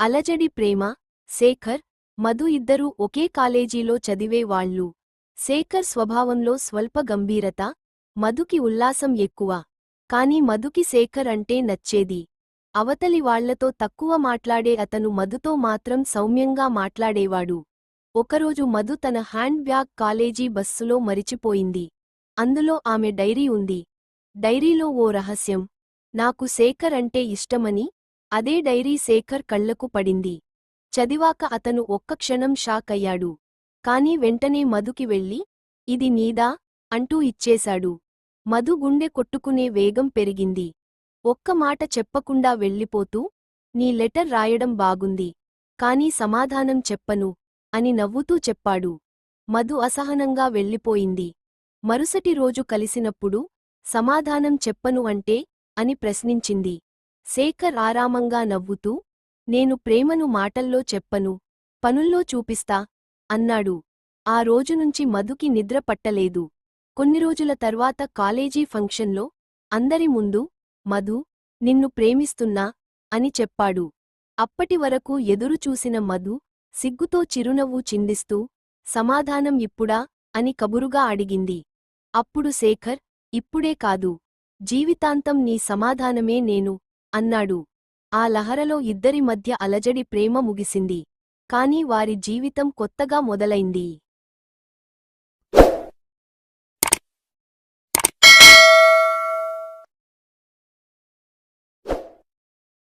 అలజడి ప్రేమ శేఖర్ మధు ఇద్దరూ ఒకే కాలేజీలో చదివేవాళ్ళు శేఖర్ స్వభావంలో స్వల్ప గంభీరత మధుకి ఉల్లాసం ఎక్కువ. కాని మధుకి శేఖర్ అంటే నచ్చేది. అవతలి వాళ్ళతో తక్కువ మాట్లాడే అతను మధుతో మాత్రం సౌమ్యంగా మాట్లాడేవాడు. ఒకరోజు మధు తన హ్యాండ్ బ్యాగ్ కాలేజీ బస్సులో మరిచిపోయింది. అందులో ఆమె డైరీ ఉంది. డైరీలో ఓ రహస్యం. నాకు శేఖర్ అంటే ఇష్టమని అదే డైరీ శేఖర్ కళ్ళకు పడింది. చదివాక అతను ఒక్క క్షణం షాక్ అయ్యాడు. కాని వెంటనే మధుకి వెళ్ళి ఇది నీదా? అంటూ ఇచ్చేశాడు. మధు గుండె కొట్టుకునే వేగం పెరిగింది. ఒక్క మాట చెప్పకుండా వెళ్ళిపోతూ నీ లెటర్ రాయడం బాగుంది. కాని సమాధానం చెప్పను అని నవ్వుతూ చెప్పాడు. మధు అసహనంగా వెళ్ళిపోయింది. మరుసటి రోజు కలిసినప్పుడు సమాధానం చెప్పను అంటే అని ప్రశ్నించింది. శేఖర్ ఆరామంగా నవ్వుతూ నేను ప్రేమను మాటల్లో చెప్పను పనుల్లో చూపిస్తా అన్నాడు. ఆ రోజునుంచి మధుకి నిద్ర పట్టలేదు. కొన్ని రోజుల తర్వాత కాలేజీ ఫంక్షన్లో అందరి ముందు మధు నిన్ను ప్రేమిస్తున్నా అని చెప్పాడు. అప్పటివరకు ఎదురుచూసిన మధు సిగ్గుతో చిరునవ్వు చిందిస్తూ సమాధానం ఇప్పుడా అని కబురుగా అడిగింది. అప్పుడు శేఖర్ ఇప్పుడే కాదు జీవితాంతం నీ సమాధానమే నేను అన్నాడు. ఆ లహరలో ఇద్దరి మధ్య అలజడి ప్రేమ ముగిసింది. కాని వారి జీవితం కొత్తగా మొదలైంది.